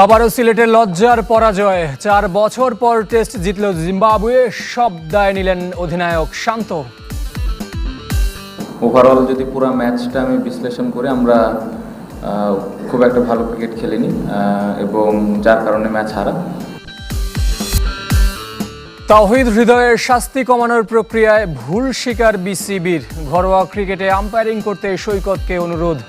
আবারও সিলেটের লজ্জার পরাজয়। চার বছর পর টেস্ট জিতল জিম্বাবুয়ে সব দায় নিলেন অধিনায়ক শান্ত। ওভারঅল যদি পুরো ম্যাচটা আমি বিশ্লেষণ করে আমরা খুব একটা ভালো ক্রিকেট খেলিনি এবং যার কারণে ম্যাচ হারা। তাওহিদ হৃদয়ের শাস্তি কমানোর প্রক্রিয়ায় ভুল শিকার বিসিবির। ঘরোয়া ক্রিকেটে আম্পায়ারিং করতে সৈকতকে অনুরোধ।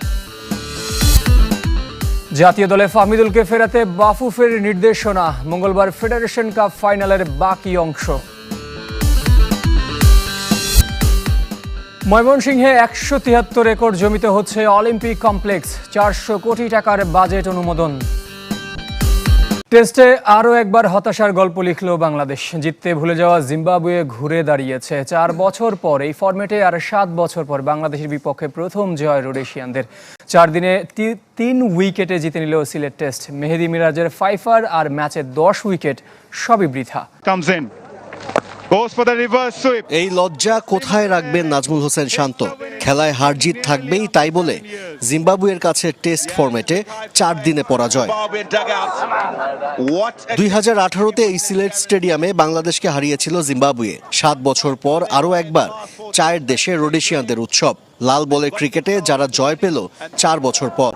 জাতীয় দলে ফাহমিদুলকে ফেরাতে বাফুফের নির্দেশনা। মঙ্গলবার ফেডারেশন কাপ ফাইনালের বাকি অংশ। ময়মনসিংহে একশো তিয়াত্তর একর জমিতে হচ্ছে অলিম্পিক কমপ্লেক্স, চারশো কোটি টাকার বাজেট অনুমোদন। টেস্টে আরও একবার হতাশার গল্প লিখল বাংলাদেশ। জিততে ভুলে যাওয়া জিম্বাবুয়ে ঘুরে দাঁড়িয়েছে। চার বছর পর এই ফরম্যাটে আর সাত বছর পর বাংলাদেশের বিপক্ষে প্রথম জয় রোডেশিয়ানদের। চার দিনে তিন উইকেটে জিতে নিল সিলেট টেস্ট। মেহেদি মিরাজের ফাইফার আর ম্যাচে দশ উইকেট সবই বৃথা. এই লজ্জা কোথায় রাখবেন নাজমুল হোসেন শান্ত? খেলায় হার জিত থাকবেই তাই বলে জিম্বাবুয়ের কাছে টেস্ট ফরম্যাটে চার দিনে পরাজয়। দুই হাজার আঠারোতে এই সিলেট স্টেডিয়ামে বাংলাদেশকে হারিয়েছিল জিম্বাবুয়ে। সাত বছর পর আরও একবার চায়ের দেশে রোডেশিয়ানদের উৎসব। লাল বলে ক্রিকেটে যারা জয় পেল চার বছর পর.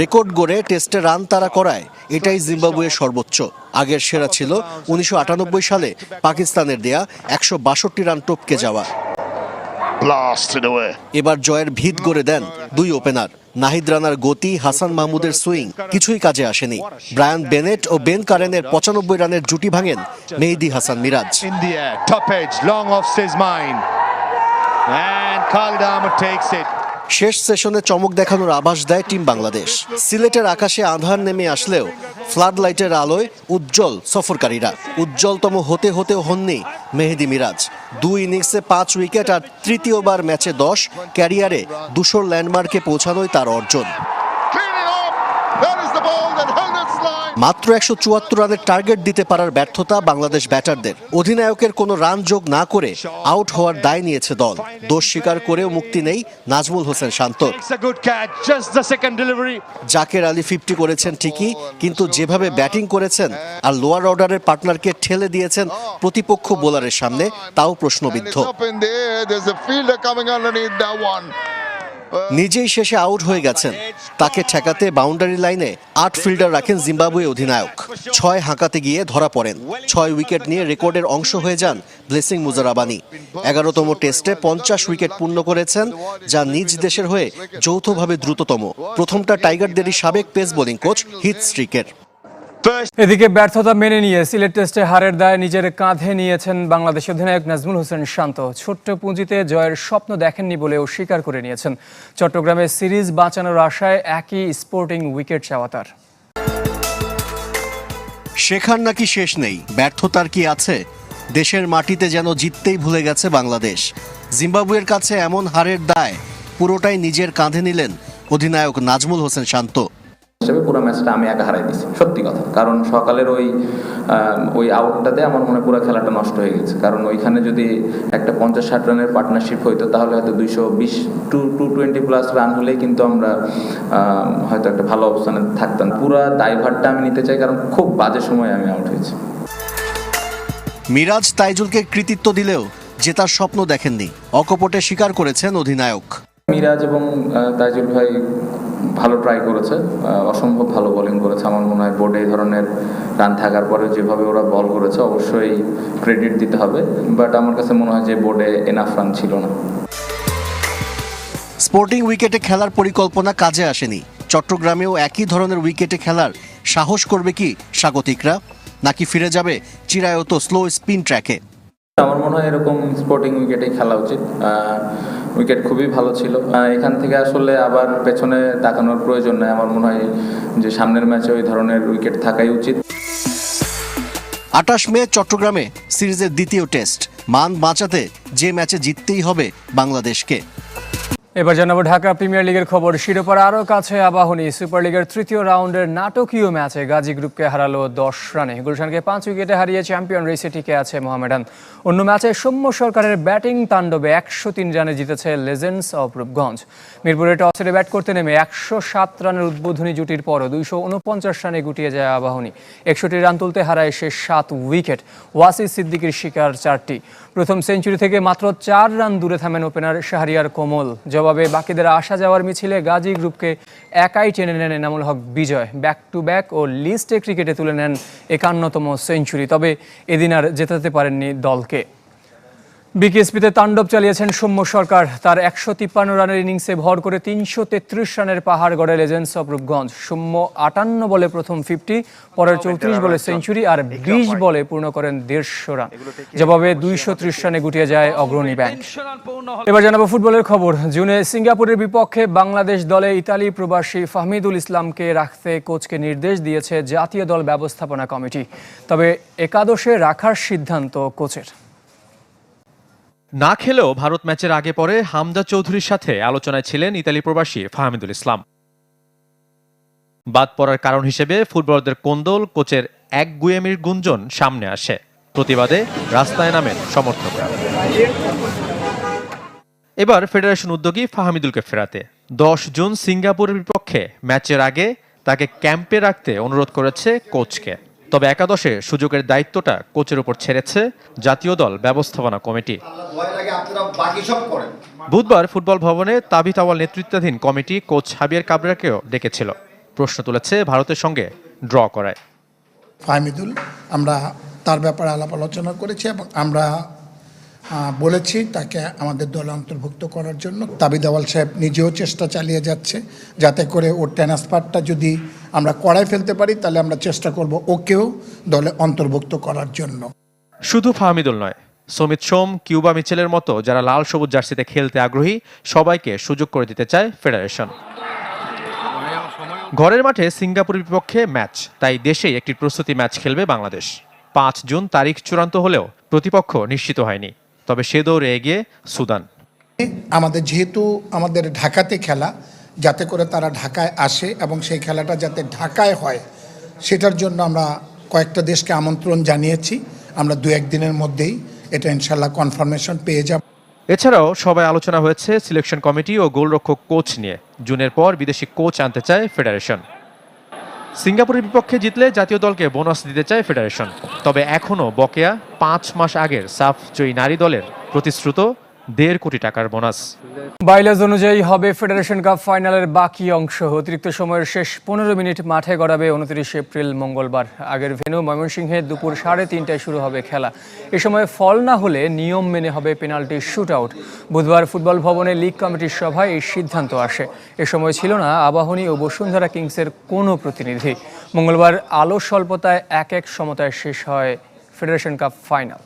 রেকর্ড গড়ে টেস্টে রান তারা করায় এটাই জিম্বাবুয়ের সর্বোচ্চ। আগের সেরা ছিল উনিশশো আটানব্বই সালে পাকিস্তানের দেয়া একশো বাষট্টি রান টপকে যাওয়া. এবার জয়ের ভিত গড়ে দেন দুই ওপেনার নাহিদ রানার গতি হাসান মাহমুদের সুইং কিছুই কাজে আসেনি। ব্রায়ান বেনেট ও বেন কারেনের পঁচানব্বই রানের জুটি ভাঙেন মেহেদি হাসান মিরাজ. শেষ সেশনে চমক দেখানোর আভাস দেয় টিম বাংলাদেশ। সিলেটের আকাশে আধার নেমে আসলেও ফ্লাড লাইটের আলোয় উজ্জ্বল সফরকারীরা। উজ্জ্বলতম হতে হতে হননি মেহেদি মিরাজ। দুই ইনিংসে পাঁচ উইকেট আর তৃতীয়বার ম্যাচে দশ, ক্যারিয়ারে দুশোর ল্যান্ডমার্কে পৌঁছানোই তার অর্জন। মাত্র একশো চুয়াত্তর রানের টার্গেট দিতে পারার ব্যর্থতা বাংলাদেশ ব্যাটারদের। অধিনায়কের কোনো রান যোগ না করে আউট হওয়ার দায় নিয়েছে দল। দোষ স্বীকার করেও মুক্তি নেই নাজমুল হোসেন শান্ত। জাকের আলী ফিফটি করেছেন ঠিকই কিন্তু যেভাবে ব্যাটিং করেছেন আর লোয়ার অর্ডারের পার্টনারকে ঠেলে দিয়েছেন প্রতিপক্ষ বোলারের সামনে তাও প্রশ্নবিদ্ধ। নিজেই শেষে আউট হয়ে গেছেন। তাকে ঠেকাতে বাউন্ডারি লাইনে আট ফিল্ডার রাখেন জিম্বাবুয়ে অধিনায়ক। ছয় হাঁকাতে গিয়ে ধরা পড়েন। ছয় উইকেট নিয়ে রেকর্ডের অংশ হয়ে যান ব্লেসিং মুজারাবানি। এগারোতম টেস্টে পঞ্চাশ উইকেট পূর্ণ করেছেন, যা নিজ দেশের হয়ে যৌথভাবে দ্রুততম। প্রথমটা টাইগারদেরই সাবেক পেস বোলিং কোচ হিট স্ট্রিকের এদিকে ব্যর্থতা মেনে নিয়ে সিলেট টেস্টে হারের দায় নিজের কাঁধে নিয়েছেন বাংলাদেশ অধিনায়ক নাজমুল হোসেন শান্ত। ছোট্ট পুঁজিতে জয়ের স্বপ্ন দেখেননি বলেও স্বীকার করে নিয়েছেন। চট্টগ্রামে সিরিজ বাঁচানোর আশায় একই স্পোর্টিং উইকেট চাওয়া তার। শেখার নাকি শেষ নেই? ব্যর্থতার কি আছে? দেশের মাটিতে যেন জিততেই ভুলে গেছে বাংলাদেশ। জিম্বাবুয়ের কাছে এমন হারের দায় পুরোটাই নিজের কাঁধে নিলেন অধিনায়ক নাজমুল হোসেন শান্ত। হিসেবে পুরো ম্যাচটা আমি একা হারাই দিছি সত্যি কথা। কারণ সকালের ওই ওই আউটটাতে আমার মনে পুরো খেলাটা নষ্ট হয়ে গেছে। কারণ ওইখানে যদি একটা পঞ্চাশ ষাট রানের পার্টনারশিপ হইতো তাহলে হয়তো দুইশো বিশ to two twenty plus run হলেই কিন্তু আমরা হয়তো একটা ভালো অবস্থানে থাকতাম। পুরো দায়ভারটা আমি নিতে চাই কারণ খুব বাজে সময় আমি আউট হয়েছি। মিরাজ তাইজুলকে কৃতিত্ব দিলেও জেতার স্বপ্ন দেখেননি অকপটে স্বীকার করেছেন অধিনায়ক। মিরাজ এবং তাইজুল ভাই ভালো ট্রাই করেছে অসম্ভব ভালো বোলিং করেছে। আমার মনে হয় বোর্ডে এই ধরনের রান থাকার পরে যেভাবে ওরা বল করেছে অবশ্যই ক্রেডিট দিতে হবে। বাট আমার কাছে মনে হয় যে বোর্ডে এনাফ রান ছিল না। স্পোর্টিং উইকেটে খেলার পরিকল্পনা কাজে আসেনি। চট্টগ্রামেও একই ধরনের উইকেটে খেলার সাহস করবে কি স্বাগতিকরা? নাকি ফিরে যাবে চিরায়ত স্লো স্পিন ট্র্যাকে আমার মনে হয় এরকম স্পোর্টিং উইকেটে খেলা উচিত। উইকেট খুবই ভালো ছিল। এখান থেকে আসলে আবার পেছনে তাকানোর প্রয়োজন নেই। আমার মনে হয় যে সামনের ম্যাচে ওই ধরনের উইকেট থাকাই উচিত। আটাশ মে চট্টগ্রামে সিরিজের দ্বিতীয় টেস্ট। মান বাঁচাতে যে ম্যাচে জিততেই হবে বাংলাদেশকে। এবার জানাব ঢাকা প্রিমিয়ার লিগের খবর। শিরোপার আরও কাছে আবাহনী সুপার লিগের তৃতীয় রাউন্ডের নাটকীয় ম্যাচে গাজী গ্রুপকে হারালো দশ রানে। গুলশানকে পাঁচ উইকেটে হারিয়ে চ্যাম্পিয়ন রেসে টিকে আছে মোহামেডান। অন্য ম্যাচে সৌম্য সরকারের ব্যাটিং তাণ্ডবে একশো তিন রানে জিতেছে লেজেন্ডস অফ রূপগঞ্জ। মিরপুরে টসে ব্যাট করতে নেমে একশো সাত রানের উদ্বোধনী জুটির পরও দুইশো উনপঞ্চাশ রানে গুটিয়ে যায় আবাহনী। একষট্টি রান তুলতে হারায় শেষ সাত উইকেট। ওয়াসি সিদ্দিকির শিকার চারটি। প্রথম সেঞ্চুরি থেকে মাত্র চার রান দূরে থামেন ওপেনার শাহরিয়ার কোমল। জবাবে বাকিদের আসা যাওয়ার মিছিলে গাজী গ্রুপকে একাই টেনে নেন Enamul Haque Bijoy. Back to back ও লিস্টে ক্রিকেটে তুলে নেন একান্নতম সেঞ্চুরি। তবে এদিন আর জেতাতে পারেননি দলকে। বিকেএসপিতে তাণ্ডব চালিয়েছেন সৌম্য সরকার। তার একশো তিপ্পান্ন রানের ইনিংসে ভর করে তিনশো তেত্রিশ রানের পাহাড় গড়ে লেজেন্ডস অফ রূপগঞ্জ সৌম্য আটান্ন বলে প্রথম ফিফটি পরের চৌত্রিশ বলে সেঞ্চুরি আর বিশ বলে পূর্ণ করেন দেড়শো রান। জবাবে দুইশো ত্রিশ রানে গুটিয়ে যায় অগ্রণী ব্যাংক। এবার জানাব ফুটবলের খবর। জুনে সিঙ্গাপুরের বিপক্ষে বাংলাদেশ দলে ইতালি প্রবাসী ফাহমিদুল ইসলামকে রাখতে কোচকে নির্দেশ দিয়েছে জাতীয় দল ব্যবস্থাপনা কমিটি। তবে একাদশে রাখার সিদ্ধান্ত কোচের। না খেলেও ভারত ম্যাচের আগে পরে হামজা চৌধুরীর সাথে আলোচনায় ছিলেন ইতালি প্রবাসী ফাহমিদুল ইসলাম। বাদ পড়ার কারণ হিসেবে ফুটবলারদের কোন্দল কোচের এক গুয়েমির গুঞ্জন সামনে আসে, প্রতিবাদে রাস্তায় নামেন সমর্থকরা। এবার ফেডারেশন উদ্যোগী ফাহমিদুলকে ফেরাতে। দশ জুন সিঙ্গাপুরের বিপক্ষে ম্যাচের আগে তাকে ক্যাম্পে রাখতে অনুরোধ করেছে কোচকে। তবে একাদশে সুযোগের দায়িত্বটা কোচের উপর ছেড়েছে জাতীয় দল ব্যবস্থাপনা কমিটি। বুধবার ফুটবল ভবনে তাবিত আওয়াল নেতৃত্বাধীন কমিটি কোচ হাবিয়ার কাবরাকেও ডেকেছিল। প্রশ্ন তুলেছে ভারতের সঙ্গে ড্র করায়। ফাহমিদুল, আমরা তার ব্যাপারে আলাপ আলোচনা করেছি এবং আমরা বলেছি তাকে আমাদের দলে অন্তর্ভুক্ত করার জন্য। তাবিদ আওয়াল সাহেব নিজেও চেষ্টা চালিয়ে যাচ্ছে যাতে করে ওর ট্রান্সফারটা যদি আমরা করাই ফেলতে পারি, তাহলে আমরা চেষ্টা করব ওকেও দলে অন্তর্ভুক্ত করার জন্য। শুধু ফাহমিদুল নয়, সমিত সোম, কিউবা মিচেলের মতো যারা লাল সবুজ জার্সিতে খেলতে আগ্রহী, সবাইকে সুযোগ করে দিতে চায় ফেডারেশন। ঘরের মাঠে সিঙ্গাপুরের বিপক্ষে ম্যাচ, তাই দেশেই একটি প্রস্তুতি ম্যাচ খেলবে বাংলাদেশ। পাঁচ জুন তারিখ চূড়ান্ত হলেও প্রতিপক্ষ নিশ্চিত হয়নি। তবে সে দৌড়ে এগিয়ে সুদান। আমাদের যেহেতু আমাদের ঢাকাতে খেলা যাতে করে তারা ঢাকায় আসে এবং সেই খেলাটা যাতে ঢাকায় হয় সেটার জন্য আমরা কয়েকটা দেশকে আমন্ত্রণ জানিয়েছি। আমরা দু একদিনের মধ্যেই এটা ইনশাল্লাহ কনফার্মেশন পেয়ে যাব। এছাড়াও সবাই আলোচনা হয়েছে সিলেকশন কমিটি ও গোলরক্ষক কোচ নিয়ে। জুনের পর বিদেশি কোচ আনতে চায় ফেডারেশন সিঙ্গাপুরের বিপক্ষে জিতলে জাতীয় দলকে বোনাস দিতে চায় ফেডারেশন। তবে এখনও বকেয়া পাঁচ মাস আগের সাফ জয়ী নারী দলের প্রতিশ্রুত দেড় কোটি টাকার বোনাস। বাইলাজ অনুযায়ী হবে ফেডারেশন কাপ ফাইনালের বাকি অংশ। অতিরিক্ত সময়ের শেষ পনেরো মিনিট মাঠে গড়াবে উনত্রিশে এপ্রিল মঙ্গলবার। আগের ভেনু ময়মনসিংহে দুপুর সাড়ে তিনটায় শুরু হবে খেলা। এ সময় ফল না হলে নিয়ম মেনে হবে পেনাল্টি শুট আউট বুধবার ফুটবল ভবনে লিগ কমিটির সভায় এই সিদ্ধান্ত আসে। এ সময় ছিল না আবাহনী ও বসুন্ধরা কিংসের কোনো প্রতিনিধি। মঙ্গলবার আলো স্বল্পতায় এক এক সমতায় শেষ হয় ফেডারেশন কাপ ফাইনাল।